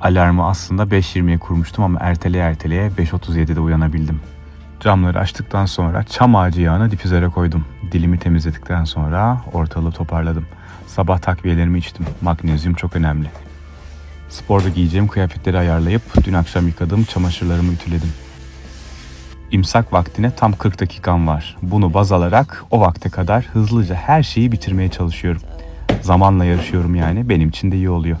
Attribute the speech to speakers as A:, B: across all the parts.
A: Alarmı aslında 5.20'ye kurmuştum ama erteleye erteleye 5.37'de uyanabildim. Camları açtıktan sonra çam ağacı yağını difüzöre koydum. Dilimi temizledikten sonra ortalığı toparladım. Sabah takviyelerimi içtim. Magnezyum çok önemli. Sporda giyeceğim kıyafetleri ayarlayıp dün akşam yıkadığım çamaşırlarımı ütüledim. İmsak vaktine tam 40 dakikam var. Bunu baz alarak o vakte kadar hızlıca her şeyi bitirmeye çalışıyorum. Zamanla yarışıyorum yani benim için de iyi oluyor.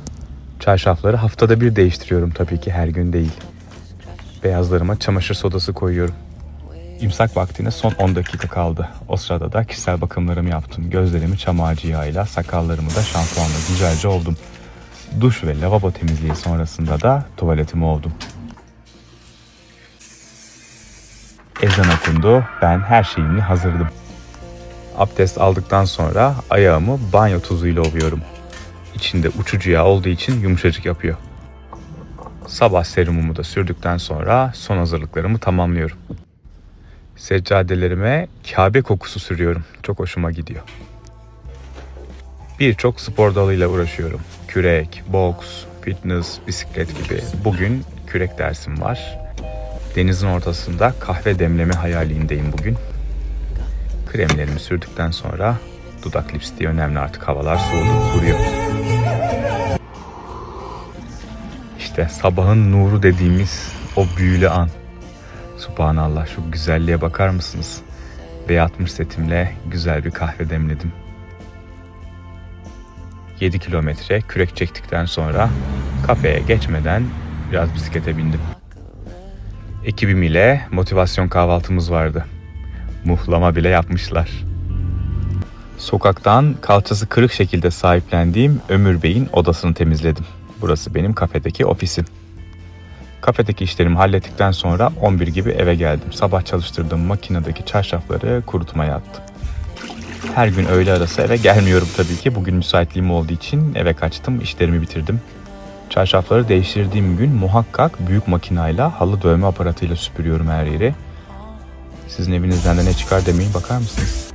A: Çarşafları haftada bir değiştiriyorum tabii ki her gün değil. Beyazlarıma çamaşır sodası koyuyorum. İmsak vaktine son 10 dakika kaldı. O sırada da kişisel bakımlarımı yaptım. Gözlerimi çam ağacı yağıyla, sakallarımı da şampuanla güzelce oldum. Duş ve lavabo temizliği sonrasında da tuvaletimi oldum. Ezan okundu. Ben her şeyimle hazırdım. Abdest aldıktan sonra ayağımı banyo tuzuyla ovuyorum. İçinde uçucu yağ olduğu için yumuşacık yapıyor. Sabah serumumu da sürdükten sonra son hazırlıklarımı tamamlıyorum. Seccadelerime Kabe kokusu sürüyorum. Çok hoşuma gidiyor. Birçok spor dalıyla uğraşıyorum. Kürek, boks, fitness, bisiklet gibi. Bugün kürek dersim var. Denizin ortasında kahve demleme hayalindeyim bugün. Kremlerimi sürdükten sonra dudak lipstiği önemli artık havalar soğudu, kuruyor. İşte sabahın nuru dediğimiz o büyülü an. Subhanallah şu güzelliğe bakar mısınız? V60 setimle güzel bir kahve demledim. 7 kilometre kürek çektikten sonra kafeye geçmeden biraz bisiklete bindim. Ekibim ile motivasyon kahvaltımız vardı. Muhlama bile yapmışlar. Sokaktan kalçası kırık şekilde sahiplendiğim Ömür Bey'in odasını temizledim. Burası benim kafedeki ofisim. Kafedeki işlerimi hallettikten sonra 11 gibi eve geldim. Sabah çalıştırdığım makinedeki çarşafları kurutmaya attım. Her gün öğle arası eve gelmiyorum tabii ki. Bugün müsaitliğim olduğu için eve kaçtım, işlerimi bitirdim. Çarşafları değiştirdiğim gün muhakkak büyük makinayla halı dövme aparatıyla süpürüyorum her yeri. Sizin evinizden de ne çıkar demeyin bakar mısınız?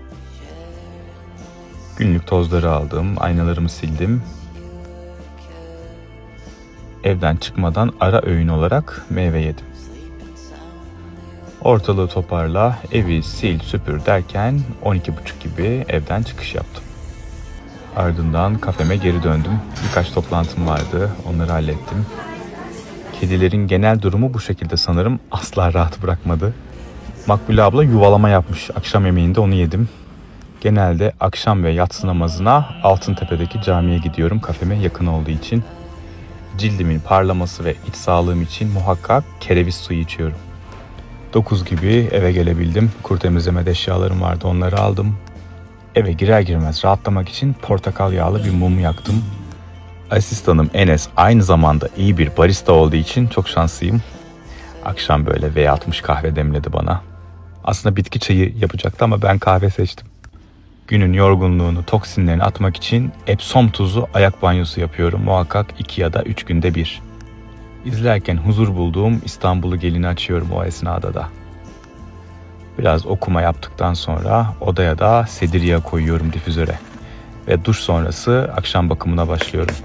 A: Günlük tozları aldım, aynalarımı sildim. Evden çıkmadan ara öğün olarak meyve yedim. Ortalığı toparla, evi sil süpür derken 12.30 gibi evden çıkış yaptım. Ardından kafeme geri döndüm. Birkaç toplantım vardı, onları hallettim. Kedilerin genel durumu bu şekilde sanırım asla rahat bırakmadı. Makbule abla yuvalama yapmış. Akşam yemeğinde onu yedim. Genelde akşam ve yatsı namazına Altıntepe'deki camiye gidiyorum kafeme yakın olduğu için. Cildimin parlaması ve iç sağlığım için muhakkak kereviz suyu içiyorum. 9 gibi eve gelebildim. Kur temizleme eşyalarım vardı onları aldım. Eve girer girmez rahatlamak için portakal yağlı bir mum yaktım. Asistanım Enes aynı zamanda iyi bir barista olduğu için çok şanslıyım. Akşam böyle V60 kahve demledi bana. Aslında bitki çayı yapacaktı ama ben kahve seçtim. Günün yorgunluğunu, toksinlerini atmak için Epsom tuzu ayak banyosu yapıyorum. Muhakkak 2 ya da 3 günde bir. İzlerken huzur bulduğum İstanbul'u gelini açıyorum o esnada da. Biraz okuma yaptıktan sonra odaya da sedir yağı koyuyorum difüzöre. Ve duş sonrası akşam bakımına başlıyorum.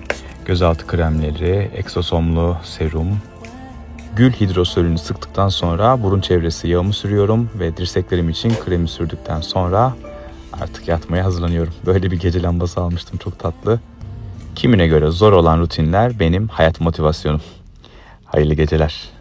A: Gözaltı kremleri, eksosomlu serum, gül hidrosolünü sıktıktan sonra burun çevresi yağımı sürüyorum ve dirseklerim için kremi sürdükten sonra artık yatmaya hazırlanıyorum. Böyle bir gece lambası almıştım çok tatlı. Kimine göre zor olan rutinler benim hayat motivasyonum. Hayırlı geceler.